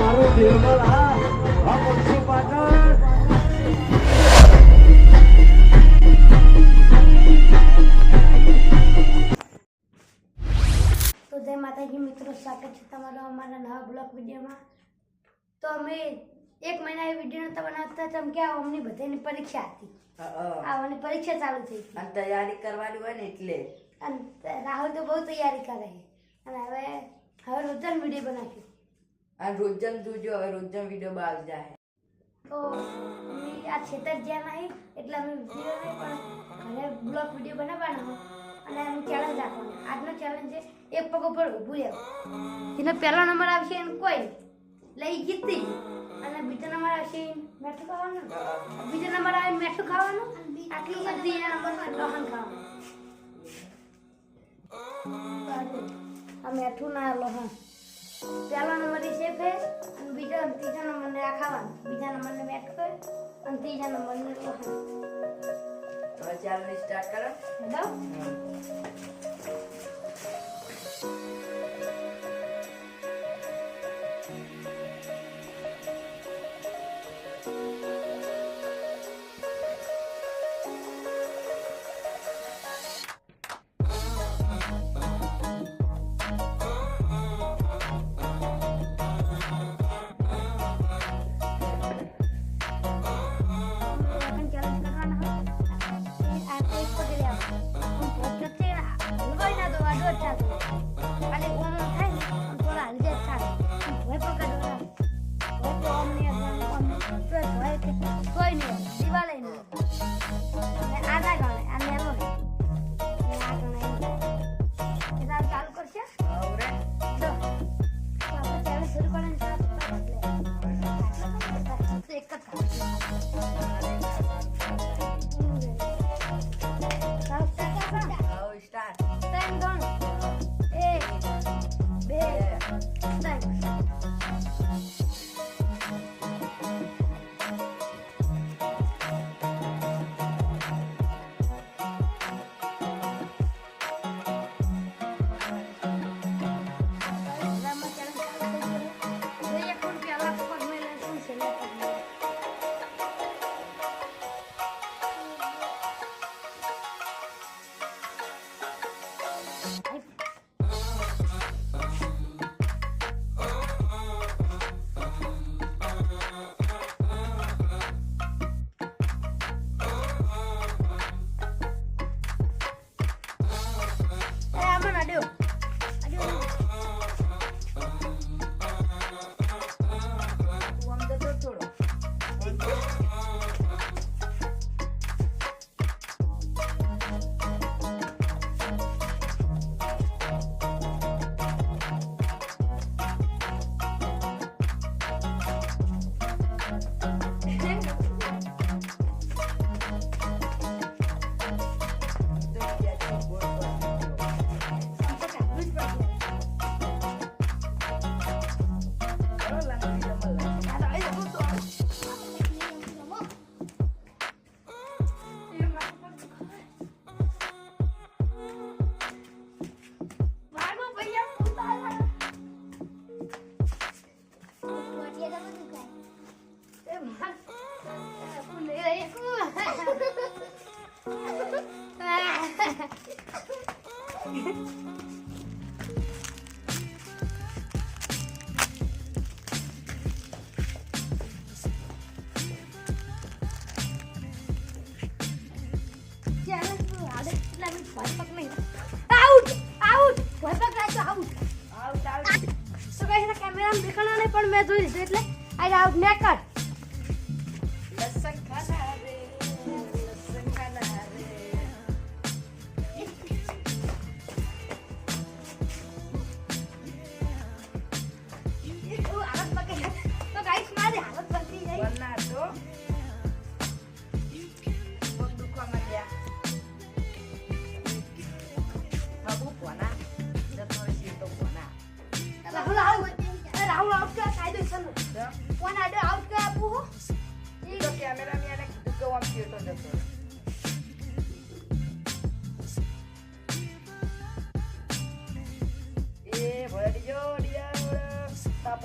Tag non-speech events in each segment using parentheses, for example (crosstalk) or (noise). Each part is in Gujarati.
મારું નિર્મલ પાટણ તો જય માતાજી મિત્રો સ્વાગત છે તમારો અમારા નવા બ્લોગ વિડીયોમાં. તો અમે એક મહિના એ વીડિયો નતા બનાવતા કેમ કે અમની બધાની પરીક્ષા હતી આ અમની પરીક્ષા ચાલુ થઈ અને તૈયારી કરવાની હોય ને એટલે. અને રાહુલ તો બહુ તૈયારી કરે છે. અને હવે હવે રોજન વીડિયો બનાવ્યો અને રોજન જોજો હવે રોજન વીડિયો બહાર જાય. તો આ છેતર જ્યાં નહીં એટલે અમે વીડિયો નહીં પણ ઘરે બ્લોગ વીડિયો બનાવવાનો અને એનું ચેલેન્જ રાખવાનું. આજનો ચેલેન્જ છે એક પગ ઉપર ઊભું રહેવું. જેનો પહેલો નંબર આવશે એને કોઈ લઈ જીતી અને બીજો નંબર આવશે મેઠું ખાવાનું. બીજો નંબર આવે મેઠું ખાવાનું. આટલું બધી નંબર લોહન ખાવાનું. આ મેઠું ના લોહન. પહેલો નંબર એ સેફ હે અને બીજો અને ત્રીજા નંબરને આ ખાવાનું. બીજા નંબરને મેટ કરે અને ત્રીજા નંબરને લોહન હવે ચાલને સ્ટાર્ટ કરો. બતાવો. ચાલો તું હાલે એટલે અમે ભોય પગ નહીં આઉટ આઉટ આઉટ તો કઈ છે કેમેરા દેખાણા નહીં પણ મેં જોઈ લીધું એટલે આઈ આઉટ ને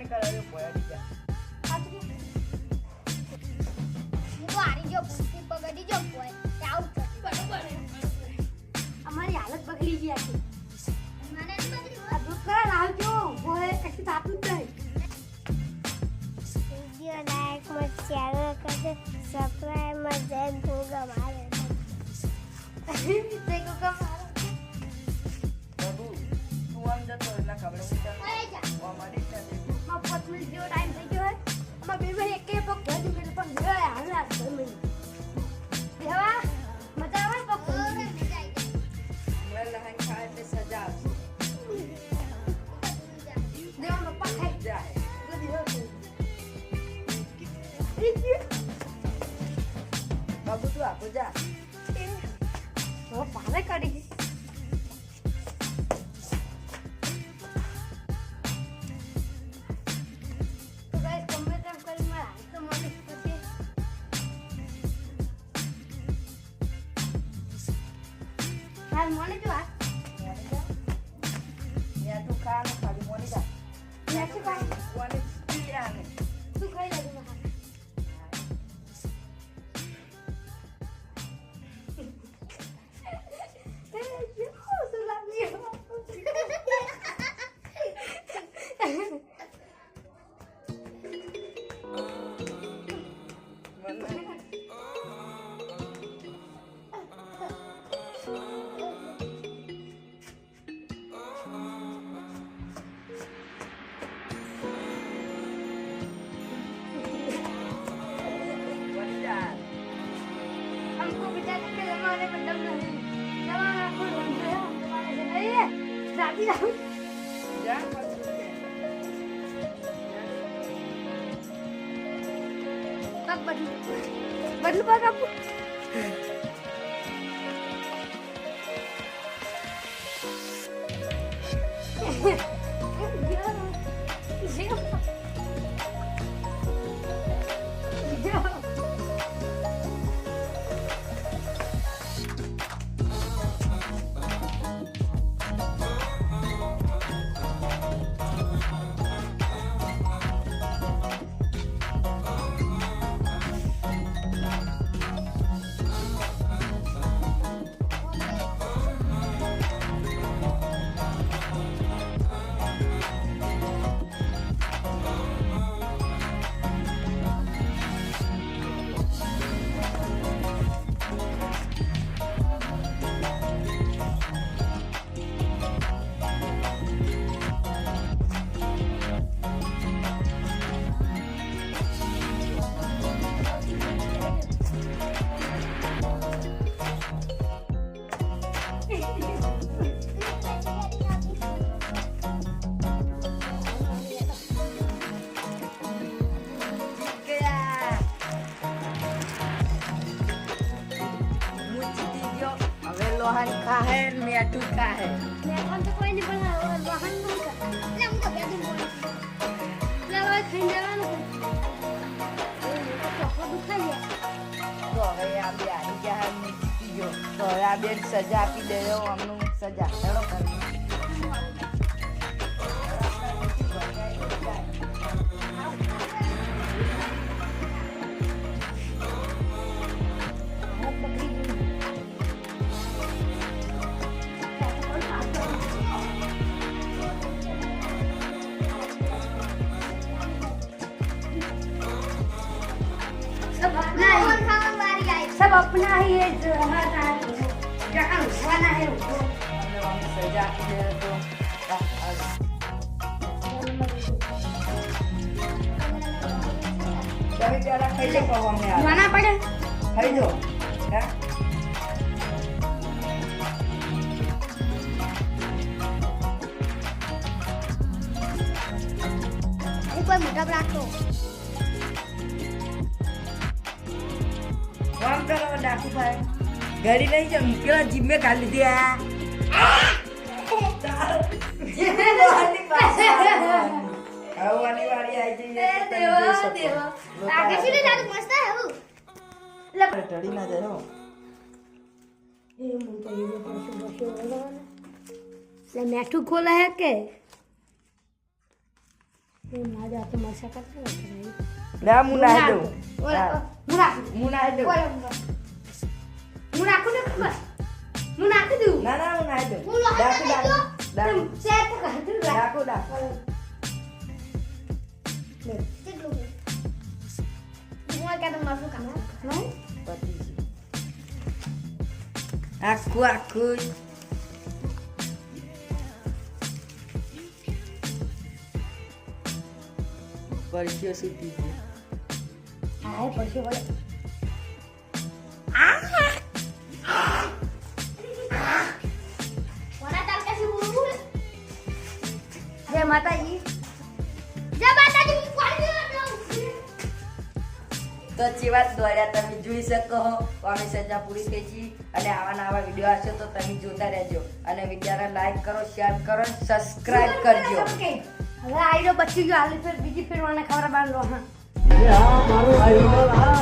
તાપવાની કરાવ્યો પોયા જા હું તો હારી ગયો ગયો આવું. અમારી હાલત બગડી ગયા આખી. તું ખાઈ baru, badul. Badul bak aku. Yeah. લોહન ખાહે મેઠું ખાહે મેઠું તો કોઈ નહીં પણ લોહનનું ખાહે એટલે હું તો બેદું બોલું એટલે હવે ખાઈ જવાનું તો હવે આ બે આવી ગયા આ બેન સજા આપી દેજો અમનું સજા ચલો કરી सब अपना ही है जो हमारा है जहाँ हुआ है वो અમને અમને સજા આપી દેજો તો આ- આ- તમે પેલા ખાઈ લો કહો અમને આ. जाना पड़े ખાઈ લો હે ऊपर मोटा રાખો (laughs) જાય હો. એ mun તો એ બસો બસો લે મેઠું ખોલા હે કે? એ મારે આ તો મસા કરતો. ના હું નાહી દઉં. હું. નાહી દઉં ના ના હું નાહી દઉં હું નાખી ડાકુ દઉં. ડાકુ ડાકુ તું શેર તો કાઢી રાખ. ડાકુ ડાકુ લે. કેટલું છે? હું આ કાંતો મરચું કામ માતાજી. જય માતાજી હું દઉં તો ચેવા દ્વારા તમે જોઈ શકો અમે સજા પૂરી થઈ છે અને આવા નવા વીડિયો આવશે તો તમે જોતા રહેજો. અને વિડીયોને લાઈક કરો શેર કરો સબસ્ક્રાઇબ કરજો. હવે આઈડો બચી ગયો હાલ ફેર બીજી ફેર મને ખબર બાંધો હા. એ હા મારું આઈડલ હા.